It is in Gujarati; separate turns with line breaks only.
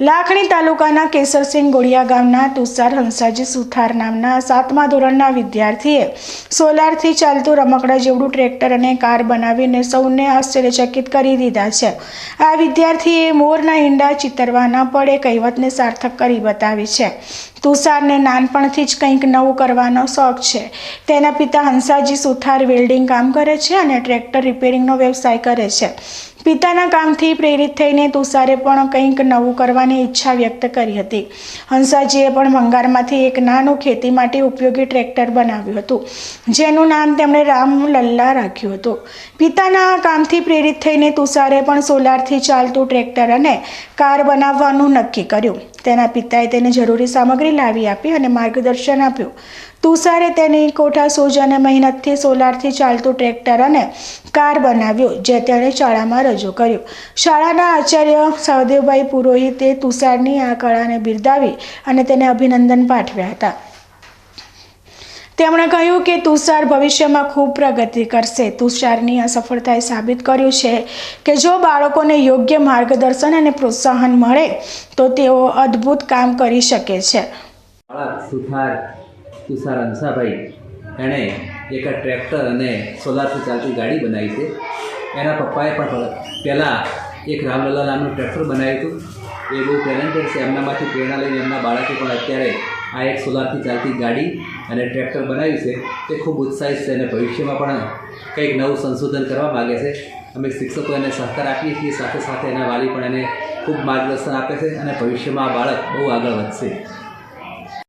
લાખણી તાલુકાના કેસરસિંહ ગોળિયા ગામના તુષાર હંસાજી સુથાર નામના સાતમા ધોરણના વિદ્યાર્થીએ સોલારથી ચાલતું રમકડા જેવડું ટ્રેક્ટર અને કાર બનાવીને સૌને આશ્ચર્યચકિત કરી દીધા છે. આ વિદ્યાર્થીએ મોરના ઈંડા ચિતરવા ન પડે કહેવતને સાર્થક કરી બતાવી છે. તુષારને નાનપણથી જ કંઈક નવું કરવાનો શોખ છે. તેના પિતા હંસાજી સુથાર વેલ્ડિંગ કામ કરે છે અને ટ્રેક્ટર રિપેરિંગનો વ્યવસાય કરે છે. પિતાના કામથી પ્રેરિત થઈને તુષારે પણ કંઈક નવું કરવાની ઈચ્છા વ્યક્ત કરી હતી. હંસાજીએ પણ ભંગારમાંથી એક નાનું ખેતી માટે ઉપયોગી ટ્રેક્ટર બનાવ્યું હતું, જેનું નામ તેમણે રામ લલ્લા રાખ્યું હતું. પિતાના કામથી પ્રેરિત થઈને તુષારે પણ સોલારથી ચાલતું ટ્રેક્ટર અને કાર બનાવવાનું નક્કી કર્યું. તેના પિતાએ તેને જરૂરી સામગ્રી લાવી આપી અને માર્ગદર્શન આપ્યું. તુષારે તેની કોઠા સૂઝ અને મહેનતથી સોલારથી ચાલતું ટ્રેક્ટર અને કાર બનાવ્યું, જે તેણે શાળામાં રજૂ કર્યો. શાળાના આચાર્ય સહદેવભાઈ પુરોહિતે તુષારની આ કળાને બિરદાવી અને તેને અભિનંદન પાઠવ્યા હતા. તેમણે કહ્યું કે તુષાર ભવિષ્યમાં ખૂબ પ્રગતિ કરશે. તુષારની આ સફળતાએ સાબિત કર્યું છે કે જો બાળકોને યોગ્ય માર્ગદર્શન અને પ્રોત્સાહન મળે, તો તેઓ અદ્ભુત કામ કરી શકે છે.
તુષાર અંસાભાઈ એણે એક ટ્રેક્ટર અને સોલારથી ચાલતી ગાડી બનાવી છે. એના પપ્પાએ પણ પહેલાં એક રામલલ્લા નામનું ટ્રેક્ટર બનાવ્યું હતું. એ બહુ ટેલેન્ટેડ છે. એમનામાંથી પ્રેરણા લઈને એમના બાળકે પણ અત્યારે આ એક સોલારથી ચાલતી ગાડી અને ટ્રેક્ટર બનાવ્યું છે. તે ખૂબ ઉત્સાહિત છે અને ભવિષ્યમાં પણ કંઈક નવું સંશોધન કરવા માગે છે. અમે શિક્ષકો એને સહકાર આપીએ છીએ. સાથે સાથે એના વાલી પણ એને ખૂબ માર્ગદર્શન આપે છે અને ભવિષ્યમાં આ બાળક બહુ આગળ વધશે.